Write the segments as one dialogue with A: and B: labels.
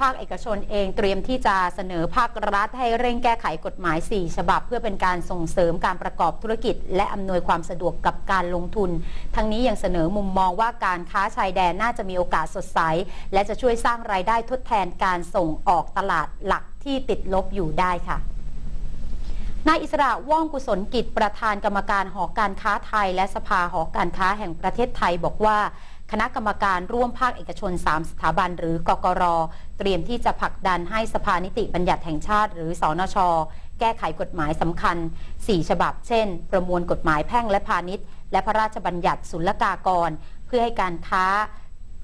A: ภาคเอกชนเองเตรียมที่จะเสนอภาครัฐให้เร่งแก้ไขกฎหมาย 4 ฉบับ เพื่อเป็นการส่งเสริมการประกอบธุรกิจ และอำนวยความสะดวกกับการลงทุน ทั้งนี้ยังเสนอมุมมองว่าการค้าชายแดนน่าจะมีโอกาสสดใส และจะช่วยสร้างรายได้ทดแทนการส่งออกตลาดหลักที่ติดลบอยู่ได้ค่ะนายอิสระว่องกุศลกิจประธานกรรมการหอการค้าไทย และสภาหอการค้าแห่งประเทศไทยบอกว่า คณะกรรมการร่วมภาคเอกชน 3 สถาบันหรือกกร เตรียมที่จะผลักดันให้สภานิติบัญญัติแห่งชาติ หรือสอนช แก้ไขกฎหมายสำคัญ 4 ฉบับ เช่น ประมวลกฎหมายแพ่งและพาณิชย์ และพระราชบัญญัติศุลกากร เพื่อให้การค้า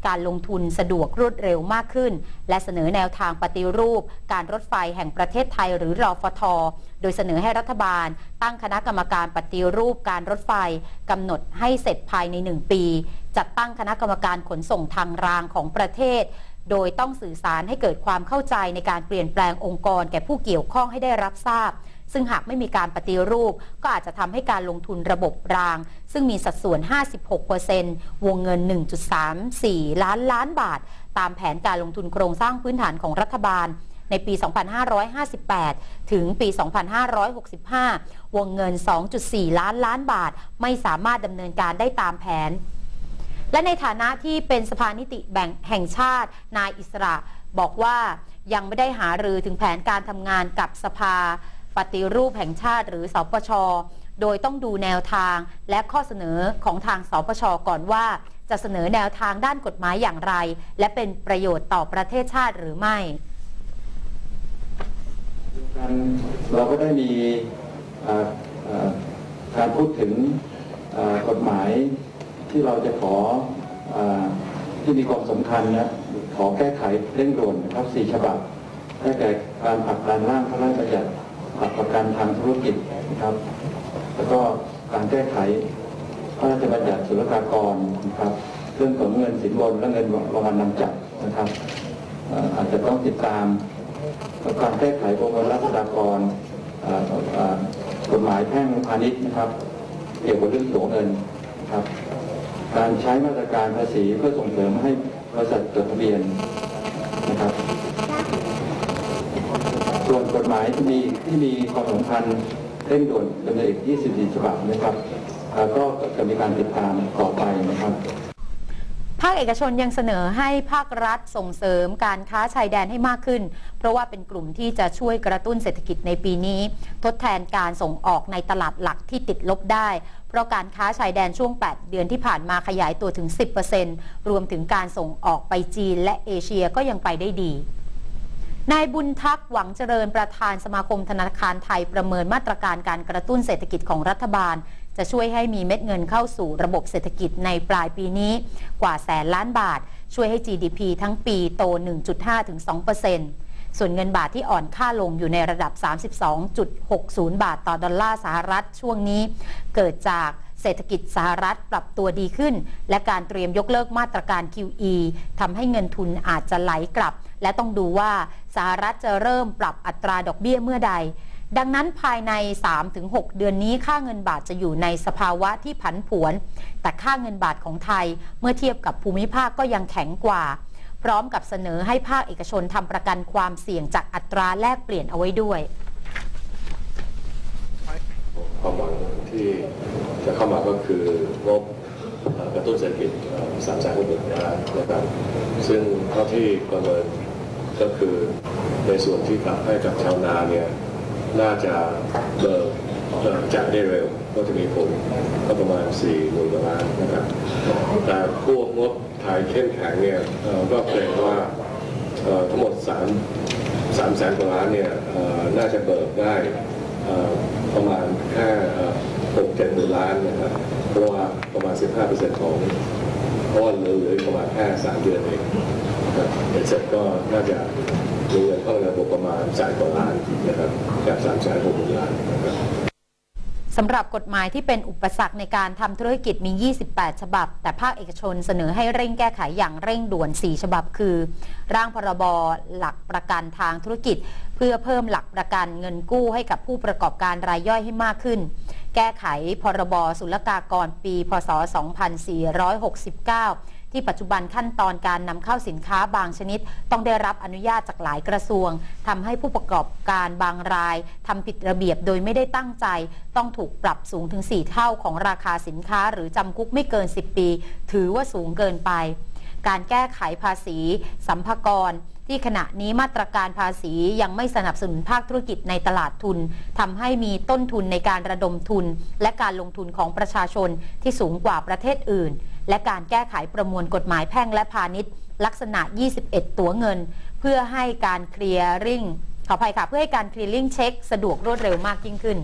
A: การลงทุนสะดวกรวดเร็วมากขึ้น และเสนอแนวทางปฏิรูป การรถไฟแห่งประเทศไทยหรือรอฟท โดยเสนอให้รัฐบาล ตั้งคณะกรรมการปฏิรูปการรถไฟกำหนดให้เสร็จภายใน 1 ปี จัดตั้งคณะกรรมการขนส่งทางรางของประเทศ โดยต้องสื่อสารให้เกิดความเข้าใจในการเปลี่ยนแปลงองค์กรแก่ผู้เกี่ยวข้องให้ได้รับทราบ ซึ่งหากไม่มีการปฏิรูป ก็อาจจะทำให้การลงทุนระบบราง ซึ่งมีสัดส่วน 56%วงเงิน 1.34 ล้านล้านบาท ตามแผนการลงทุนโครงสร้างพื้นฐานของรัฐบาลในปี 2558 ถึงปี 2565 วงเงิน 2.4 ล้านล้านบาท ไม่สามารถดำเนินการได้ตามแผน และในฐานะที่เป็นสภานิติแบ่งแห่งชาติ นายอิสระบอกว่ายังไม่ได้หารือถึงแผนการทำงานกับสภา ปฏิรูปแห่งชาติหรือสปช โดยต้องดูแนวทางและข้อเสนอของทางสปช ก่อนว่า จะเสนอแนวทางด้านกฎหมายอย่างไร และเป็นประโยชน์ต่อประเทศชาติหรือไม่
B: เราก็ได้มีการพูดถึงกฎหมายที่เราจะขออที่มีความสำคัญนะขอแก้ไขเร่งด่วนนะครับสี่ฉบับได้แก่การผลักดันร่างพระราชบัญญัติหลัก ประกันทางธุรกิจนะครับ แล้วก็การแก้ไขพระราชบัญญัติศุลกากรนะครับเรื่องของเงินสินบนและเงินรางวัลนำจับนะครับอาจจะต้องติดตามการแก้ไขประมวลรัษฎากรอ่าอ่ากฎหมายแพ่งพาณิชย์นะครับ เกี่ยวกับเรื่องตัวเงินนะครับ การใช้มาตรการภาษีเพื่อส่งเสริมให้บริษัทจดทะเบียนนะครับ ส่วนกฎหมายที่มีที่มีความสำคัญเร่งด่วนดำเนินอีก 24 ฉบับนะครับก็จะมีการติดตามต่อไปนะครับ
A: ภาคเอกชนยังเสนอให้ภาครัฐส่งเสริมการค้าชายแดนให้มากขึ้น เพราะว่าเป็นกลุ่มที่จะช่วยกระตุ้นเศรษฐกิจในปีนี้ ทดแทนการส่งออกในตลาดหลักที่ติดลบได้ เพราะการค้าชายแดนช่วง 8 เดือนที่ผ่านมาขยายตัวถึง 10%รวมถึงการส่งออกไปจีนและเอเชียก็ยังไปได้ดี นายบุญทักษ์หวังเจริญประธานสมาคมธนาคารไทยประเมินมาตรการการกระตุ้นเศรษฐกิจของรัฐบาล จะช่วยให้มีเม็ดเงินเข้าสู่ระบบเศรษฐกิจในปลายปีนี้กว่าแสนล้านบาท ช่วยให้ GDP ทั้งปีโต 1.5 ถึง 2%ส่วนเงินบาทที่อ่อนค่าลงอยู่ในระดับ 32.60 บาทต่อดอลลาร์สหรัฐช่วงนี้ เกิดจากเศรษฐกิจสหรัฐปรับตัวดีขึ้น และการเตรียมยกเลิกมาตรการ QE ทำให้เงินทุนอาจจะไหลกลับ และต้องดูว่า สหรัฐจะเริ่มปรับอัตราดอกเบี้ยเมื่อใด ดังนั้นภายใน 3-6 เดือนนี้ค่าเงินบาทจะอยู่ในสภาวะที่ผันผวน แต่ค่าเงินบาทของไทยเมื่อเทียบกับภูมิภาคก็ยังแข็งกว่า พร้อมกับเสนอให้ภาคเอกชนทำประกันความเสี่ยงจากอัตราแลกเปลี่ยนเอาไว้ด้วย
C: ความหวังที่จะเข้ามาก็คืองบกระตุ้นเศรษฐกิจสามแสนหกหมื่นล้านนะครับซึ่งเท่าที่ประเมินก็คือ ในส่วนที่กลับให้กับชาวนาเนี่ยน่าจะเบิกจ่ายได้เร็ว ก็จะมีผลก็ประมาณ4หมื่นล้านนะครับแต่พวกงบไทยเข้มแข็งเนี่ยก็เกรงว่าทั้งหมด3 3แสนกว่าล้านเนี่ยน่าจะเบิกได้ประมาณแค่หกเจ็ดหมื่นล้านนะครับเพราะว่าประมาณ 15%ของ เพราะว่าเหลือเหลือประมาณแค่สามเดือนเองนะครับเสร็จก็น่าจะมีเงินเข้าระบบประมาณแสนกว่าล้านนะครับจากสามแสนหกหมื่นล้านนะครับ
A: สำหรับกฎหมายที่เป็นอุปสรรคในการทำธุรกิจมี 28 ฉบับ แต่ภาคเอกชนเสนอให้เร่งแก้ไขอย่างเร่งด่วน 4 ฉบับ คือ ร่างพรบหลักประกันทางธุรกิจ เพื่อเพิ่มหลักประกันเงินกู้ให้กับผู้ประกอบการรายย่อยให้มากขึ้น แก้ไขพรบศุลกากรปี พศ 2469 ที่ปัจจุบันขั้นตอนการนำเข้าสินค้าบางชนิด ต้องได้รับอนุญาตจากหลายกระทรวงทำให้ผู้ประกอบการบางรายทำผิดระเบียบโดยไม่ได้ตั้งใจ ต้องถูกปรับสูงถึง 4 เท่าของราคาสินค้า หรือจำคุกไม่เกิน 10 ปี ถือว่าสูงเกินไป การแก้ไขภาษีสัมภากรที่ขณะนี้มาตรการภาษียังไม่สนับสนุนภาคธุรกิจในตลาดทุนทำให้มีต้นทุนในการระดมทุน และการลงทุนของประชาชนที่สูงกว่าประเทศอื่น และการแก้ไขประมวลกฎหมายแพ่งและพาณิชย์ ลักษณะ 21 ตัวเงิน เพื่อให้การเคลียร์ริ่งขออภัยค่ะ เพื่อให้การเคลียร์ริ่งเช็ค สะดวกรวดเร็วมากยิ่งขึ้น